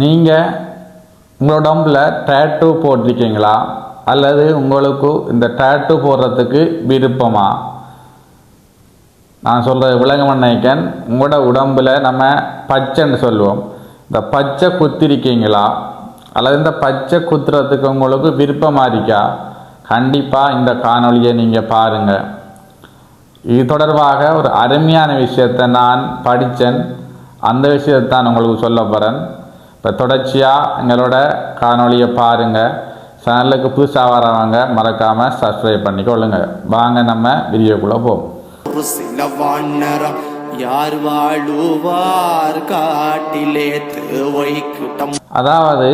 நீங்கள் உங்களோட உடம்புல டேட்டூ போட்டிருக்கீங்களா? அல்லது உங்களுக்கு இந்த டேட்டூ போடுறதுக்கு விருப்பமா? நான் சொல்கிற விலங்கமண்ணைக்கன் உங்களோட உடம்பில் நம்ம பச்சைன்னு சொல்லுவோம். இந்த பச்சை குத்திருக்கீங்களா? அல்லது இந்த பச்சை குத்துறதுக்கு உங்களுக்கு விருப்பமாக இருக்கா? கண்டிப்பாக இந்த காணொளியை நீங்கள் பாருங்கள் இது தொடர்பாக ஒரு அருமையான விஷயத்தை நான் படித்தேன் அந்த விஷயத்தை தான் உங்களுக்கு சொல்ல போகிறேன் இப்போ தொடர்ச்சியாக எங்களோட காணொளியை பாருங்கள் சேனலுக்கு புதுசாக வரவங்க மறக்காமல் சப்ஸ்கிரைப் பண்ணிக்கொள்ளுங்க. வாங்க நம்ம வீடியோக்குள்ளே போவோம். யார் வாழுவார் காட்டிலே தேவை கிட்டம் அதாவது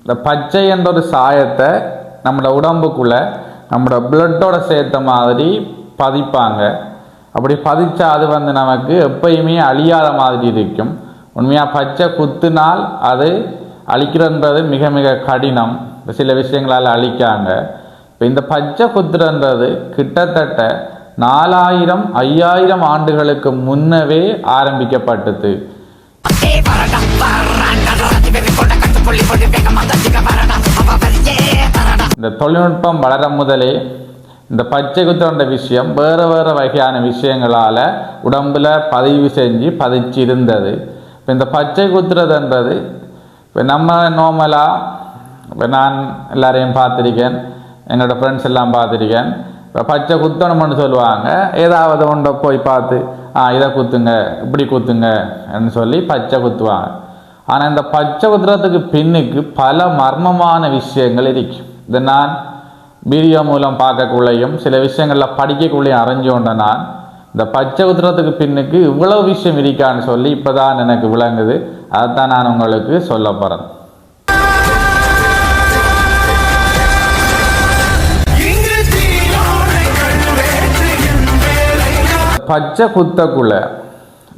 இந்த பச்சை என்ற ஒரு சாயத்தை நம்மளோட உடம்புக்குள்ளே நம்மளோட பிளட்டோட சேர்த்த மாதிரி பதிப்பாங்க. அப்படி பதிச்சா அது வந்து நமக்கு எப்பயுமே அழியாத மாதிரி இருக்கும். உண்மையாக பச்சை குத்துனால் அது அழிக்கிறன்றது மிக மிக கடினம். சில விஷயங்களால் அழிக்காங்க. இப்போ இந்த பச்சை குத்துறன்றது கிட்டத்தட்ட நாலாயிரம் ஐயாயிரம் ஆண்டுகளுக்கு முன்னவே ஆரம்பிக்கப்பட்டது. இந்த தொழில்நுட்பம் வளர முதலே இந்த பச்சை குத்துற விஷயம் வேறு வேறு வகையான விஷயங்களால் உடம்பில் பதிவு செஞ்சு பதிச்சு இருந்தது இப்போ இந்த பச்சை குத்துறதுன்றது இப்போ நம்ம நார்மலாக இப்போ நான் எல்லாரையும் பார்த்துருக்கேன் என்னோடய ஃப்ரெண்ட்ஸ் எல்லாம் பார்த்துருக்கேன். இப்போ பச்சை குத்தணும்னு சொல்லுவாங்க. ஏதாவது ஒன்றை போய் பார்த்து ஆ இதை குத்துங்க இப்படி குத்துங்கன்னு சொல்லி பச்சை குத்துவாங்க. ஆனால் இந்த பச்சை குத்துறதுக்கு பின்னுக்கு பல மர்மமான விஷயங்கள் இருக்கும் இதை நான் வீடியோ மூலம் பார்க்கக்குள்ளேயும் சில விஷயங்களில் படிக்கக்குள்ளேயும் அறிஞ்சு கொண்ட நான் இந்த பச்சை குத்துறதுக்கு பின்னுக்கு இவ்வளவு விஷயம் இருக்கான்னு சொல்லி இப்போ தான் எனக்கு விளங்குது. அதைத்தான் நான் உங்களுக்கு சொல்ல போகிறேன் பச்சை குத்தக்குள்ள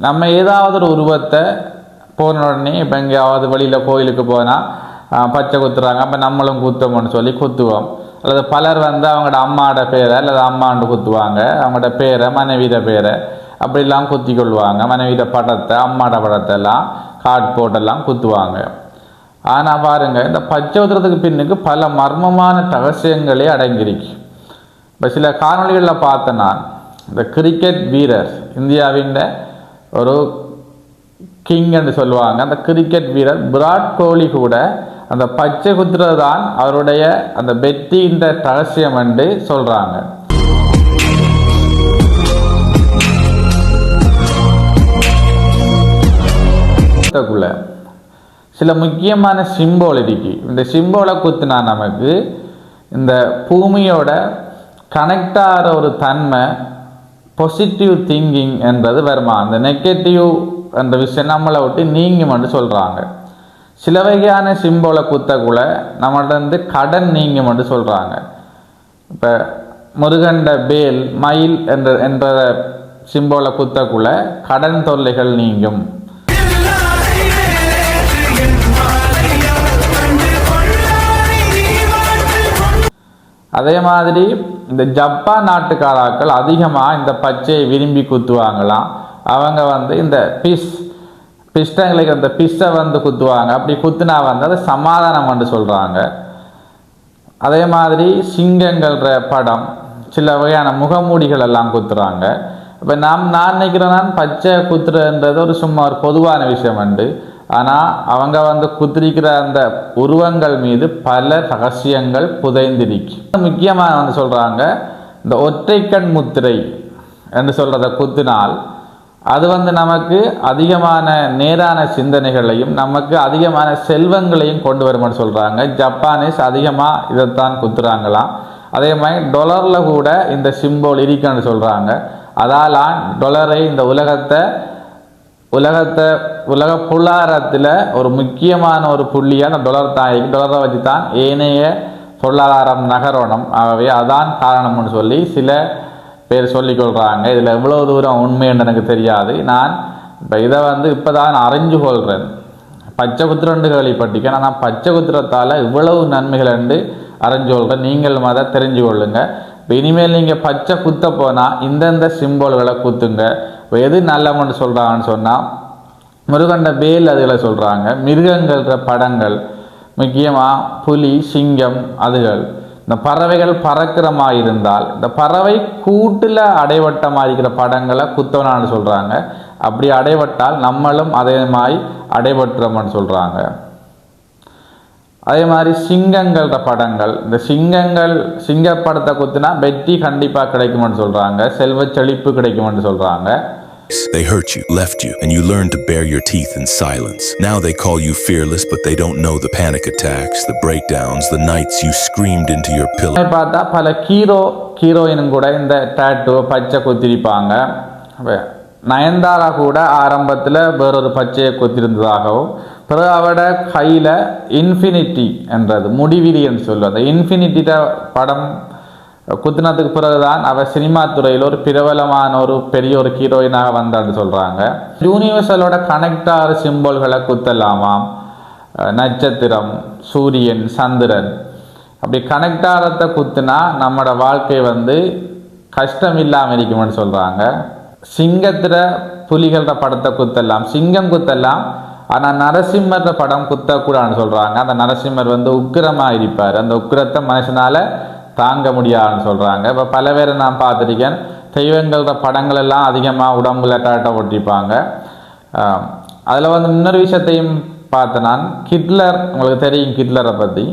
நம்ம ஏதாவது ஒரு உருவத்தை போன உடனே இப்போ எங்கேயாவது வெளியில் கோயிலுக்கு போனால் பச்சை குத்துறாங்க. அப்போ நம்மளும் குத்தோம்னு சொல்லி குத்துவோம். அல்லது பலர் வந்து அவங்களோட அம்மாவோட பேரை அல்லது அம்மாண்டு குத்துவாங்க. அவங்களோட பேரை மனைவியோட பேரை அப்படிலாம் குத்தி கொள்வாங்க மனைவியோட படத்தை அம்மாவோட படத்தை எல்லாம் போட்டெல்லாம் குத்துவாங்க. ஆனால் பாருங்கள் இந்த பச்சை குத்துறதுக்கு பின்னுக்கு பல மர்மமான ரகசியங்களே அடங்கியிருக்கு. இப்போ சில காணொளிகளில் பார்த்தேன் நான். இந்த கிரிக்கெட் வீரர் இந்தியாவின் ஒரு கிங் என்று சொல்லுவாங்க. அந்த கிரிக்கெட் வீரர் விராட் கோலி கூட அந்த பச்சை குத்துறது தான் அவருடைய அந்த வெற்றியின் ரகசியம் என்று சொல்கிறாங்க சில முக்கியமான சிம்போல் இருக்கு. இந்த சிம்போலை குத்துனா நமக்கு இந்த பூமியோட கனெக்ட் ஆகிற ஒரு தன்மை பாசிட்டிவ் திங்கிங் என்றது வருமா? அந்த நெகட்டிவ் அந்த விஷயம் நம்மளை விட்டு நீங்கும்னு சொல்கிறாங்க சில வகையான சிம்போலை குத்தக்குள்ள நம்மள்ட்ட இருந்து கடன் நீங்கும்னு சொல்கிறாங்க இப்போ முருகண்ட பேல் மயில் என்ற என்ற சிம்போலை குத்தக்குள்ள கடன் தொல்லைகள் நீங்கும். அதே மாதிரி இந்த ஜப்பான் நாட்டுக்காராக்கள் அதிகமாக இந்த பச்சையை விரும்பி குத்துவாங்களாம். அவங்க வந்து இந்த பிஸ் பிஷ்டங்களுக்கு அந்த பிஷ்டை வந்து குத்துவாங்க. அப்படி குத்துனா வந்து அது சமாதானம் என்று சொல்கிறாங்க அதே மாதிரி சிங்கங்கள்ற படம் சில வகையான முகமூடிகள் எல்லாம் குத்துறாங்க. இப்போ நாம் நான் நினைக்கிறேன் பச்சை குத்துறன்றது ஒரு சும்மா ஒரு பொதுவான விஷயம் உண்டு. ஆனால் அவங்க வந்து குத்திரிக்கிற அந்த உருவங்கள் மீது பல ரகசியங்கள் புதைந்திருக்கு முக்கியமாக வந்து சொல்கிறாங்க இந்த ஒற்றைக்கண் முத்திரை என்று சொல்கிறத குத்தினால் அது வந்து நமக்கு அதிகமான நேரான சிந்தனைகளையும் நமக்கு அதிகமான செல்வங்களையும் கொண்டு வரும்னு சொல்கிறாங்க ஜப்பானீஸ் அதிகமாக இதைத்தான் குத்துறாங்களாம். அதே மாதிரி டொலரில் கூட இந்த சிம்போல் இருக்குன்னு சொல்கிறாங்க அதாலாம் டொலரை இந்த உலகத்தை உலகத்தை உலக பொருளாதாரத்தில் ஒரு முக்கியமான ஒரு புள்ளியான டொலர் தான். டொலரை வச்சு தான் ஏனைய பொருளாதாரம் நகரணும். ஆகவே அதான் காரணம்னு சொல்லி சில பேர் சொல்லிக்கொள்கிறாங்க. இதில் எவ்வளோ தூரம் உண்மைன்னு எனக்கு தெரியாது. நான் இப்போ இதை வந்து இப்போ தான் அறிஞ்சு கொள்கிறேன் பச்சை குத்திரண்டு கேள்விப்பட்டிருக்கேன் ஆனால் பச்சை குத்திரத்தால் இவ்வளவு நன்மைகள் என்று அறிஞ்சு கொள்கிறேன் நீங்கள் அதை தெரிஞ்சு கொள்ளுங்கள் இப்போ இனிமேல் நீங்கள் பச்சை குத்த போனால் இந்தந்த சிம்போல்களை குத்துங்க. இப்போ எது நல்லவன்னு சொல்கிறாங்கன்னு சொன்னால் முருகண்ட வேல் அதுகளை சொல்கிறாங்க மிருகங்கள்ன்ற படங்கள் முக்கியமாக புலி சிங்கம் அதுகள். இந்த பறவைகள் பறக்கிறமா இருந்தால் இந்த பறவை கூட்டில் அடைவட்டமாக இருக்கிற படங்களை குத்தவனான்னு சொல்கிறாங்க அப்படி அடைவட்டால் நம்மளும் அதே மாதிரி அடைபட்டுறோம்னு சொல்கிறாங்க அதே மாதிரி சிங்கங்கள படங்கள் இந்த சிங்கங்கள் சிங்கப்படத்தை குத்தினா குத்துனா வெற்றி கண்டிப்பாக கிடைக்கும்னு சொல்கிறாங்க செல்வ செழிப்பு கிடைக்கும்னு சொல்கிறாங்க They hurt you, left you, and you learned to bare your teeth in silence. Now they call you fearless, but they don't know the panic attacks, the breakdowns, the nights you screamed into your pillow. பார்த்தா பல hero ஹீரோயினும் கூட இந்த date பச்சை கொத்திருப்பாங்க நயன்தாரா கூட ஆரம்பத்தில் வேறொரு பச்சையை கொத்திருந்ததாகவும் பிறகு அவட கையில் இன்ஃபினிட்டி என்றது முடிவிலி என்று சொல்லுவோம் அந்த இன்ஃபினிட்டிட்ட படம் குத்தினதுக்கு பிறகுதான் அவர் சினிமா துறையில் ஒரு பிரபலமான ஒரு பெரிய ஒரு ஹீரோயினாக வந்தான்னு சொல்கிறாங்க யூனிவர்சலோட கனெக்ட் ஆகிற சிம்பிள்களை குத்தலாமாம் நட்சத்திரம் சூரியன் சந்திரன். அப்படி கனெக்ட் ஆகிறத குத்துனா நம்மளோட வாழ்க்கை வந்து கஷ்டம் இல்லாமல் இருக்கும்னு சொல்கிறாங்க சிங்கத்தில் புலிகள படத்தை குத்தலாம். சிங்கம் குத்தலாம். ஆனால் நரசிம்மர் படம் குத்தக்கூடாதுன்னு சொல்கிறாங்க அந்த நரசிம்மர் வந்து உக்கிரமாக இருப்பார். அந்த உக்கிரத்தை மனுஷனால் தாங்க முடியாதுன்னு சொல்கிறாங்க இப்போ பல பேரை நான் பார்த்துருக்கேன். தெய்வங்களோட படங்கள் எல்லாம் அதிகமாக உடம்புல டாட்டா ஒட்டிப்பாங்க. அதில் வந்து இன்னொரு விஷயத்தையும் பார்த்தேன் நான். கிட்லர் உங்களுக்கு தெரியும் கிட்லரை பற்றி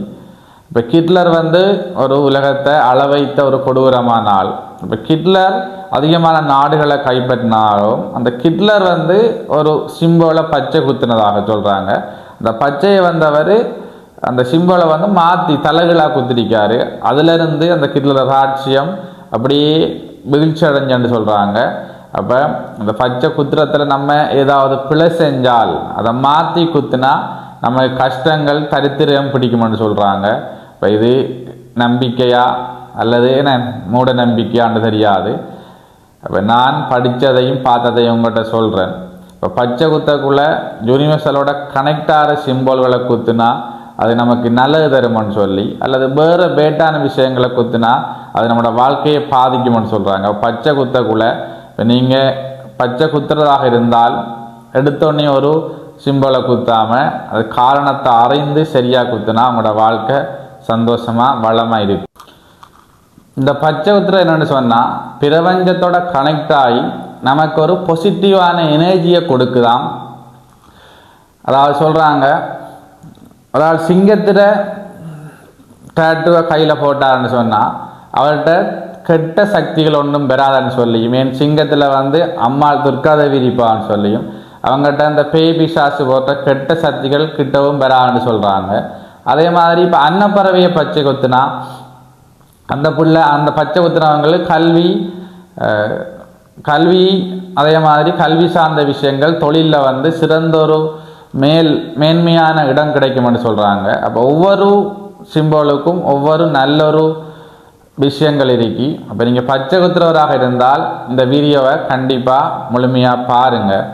இப்போ கிட்லர் வந்து ஒரு உலகத்தை அளவைத்த ஒரு கொடூரமான ஆள் இப்போ கிட்லர் அதிகமான நாடுகளை கைப்பற்றினாலும் அந்த கிட்லர் வந்து ஒரு சிம்போலை பச்சை குத்துனதாக சொல்கிறாங்க அந்த பச்சையை வந்தவர் அந்த சிம்போலை வந்து மாற்றி தலைகளாக குத்திருக்காரு. அதிலிருந்து அந்த கிட்லர் ராட்சியம் அப்படியே வீழ்ச்சி அடைஞ்சன்னு சொல்கிறாங்க அப்போ அந்த பச்சை குத்துறத்தில் நம்ம ஏதாவது பிழை செஞ்சால் அதை மாற்றி குத்தினா நம்ம கஷ்டங்கள் தரித்திரம் பிடிக்கும்னு சொல்கிறாங்க இப்போ இது நம்பிக்கையா அல்லது என்ன? மூட நம்பிக்கையான்னு தெரியாது. அப்போ நான் படித்ததையும் பார்த்ததையும் உங்கள்கிட்ட சொல்கிறேன் இப்போ பச்சை குத்தக்குள்ளே யூனிவர்சலோட கனெக்ட் ஆகிற சிம்போல்களை குத்துனா அது நமக்கு நல்லது தருமன்னு சொல்லி அல்லது வேறு பேட்டான விஷயங்களை குத்துனா அது நம்மளோட வாழ்க்கையை பாதிக்கும்னு சொல்கிறாங்க பச்சை குத்தக்குள்ள இப்போ நீங்கள் பச்சை குத்துறதாக இருந்தால் எடுத்தோடனே ஒரு சிம்பலை குத்தாமல் அது காரணத்தை அறிந்து சரியாக குத்துனா அவங்களோட வாழ்க்கை சந்தோஷமாக வளமாக இருக்கும். இந்த பச்சை குத்துற என்னென்னு சொன்னால் பிரபஞ்சத்தோட கனெக்ட் ஆகி நமக்கு ஒரு பொசிட்டிவான எனர்ஜியை கொடுக்குதாம். அதாவது சொல்கிறாங்க அதாவது சிங்கத்தில் டேட்டுவை கையில் போட்டாருன்னு சொன்னால் அவர்கிட்ட கெட்ட சக்திகள் ஒன்றும் பெறாதன்னு சொல்லியும் என் சிங்கத்தில் வந்து அம்மா துர்காதேவி இருப்பான்னு சொல்லியும் அவங்ககிட்ட அந்த பேய் பிசாசு போட்ட கெட்ட சக்திகள் கிட்டவும் பெறாதுன்னு சொல்கிறாங்க அதே மாதிரி இப்போ அன்னப்பறவையை பச்சை கொத்துனா அந்த புள்ள அந்த பச்சை குத்துனவங்களுக்கு கல்வி கல்வி அதே மாதிரி கல்வி சார்ந்த விஷயங்கள் தொழிலில் வந்து சிறந்த ஒரு மேல் மேன்மையான இடம் கிடைக்கும்னு சொல்கிறாங்க அப்போ ஒவ்வொரு சிம்போலுக்கும் ஒவ்வொரு நல்லொரு விஷயங்கள் இருக்கு. அப்போ நீங்கள் பச்சை குத்துறவராக இருந்தால் இந்த வீடியோவை கண்டிப்பாக முழுமையாக பாருங்கள்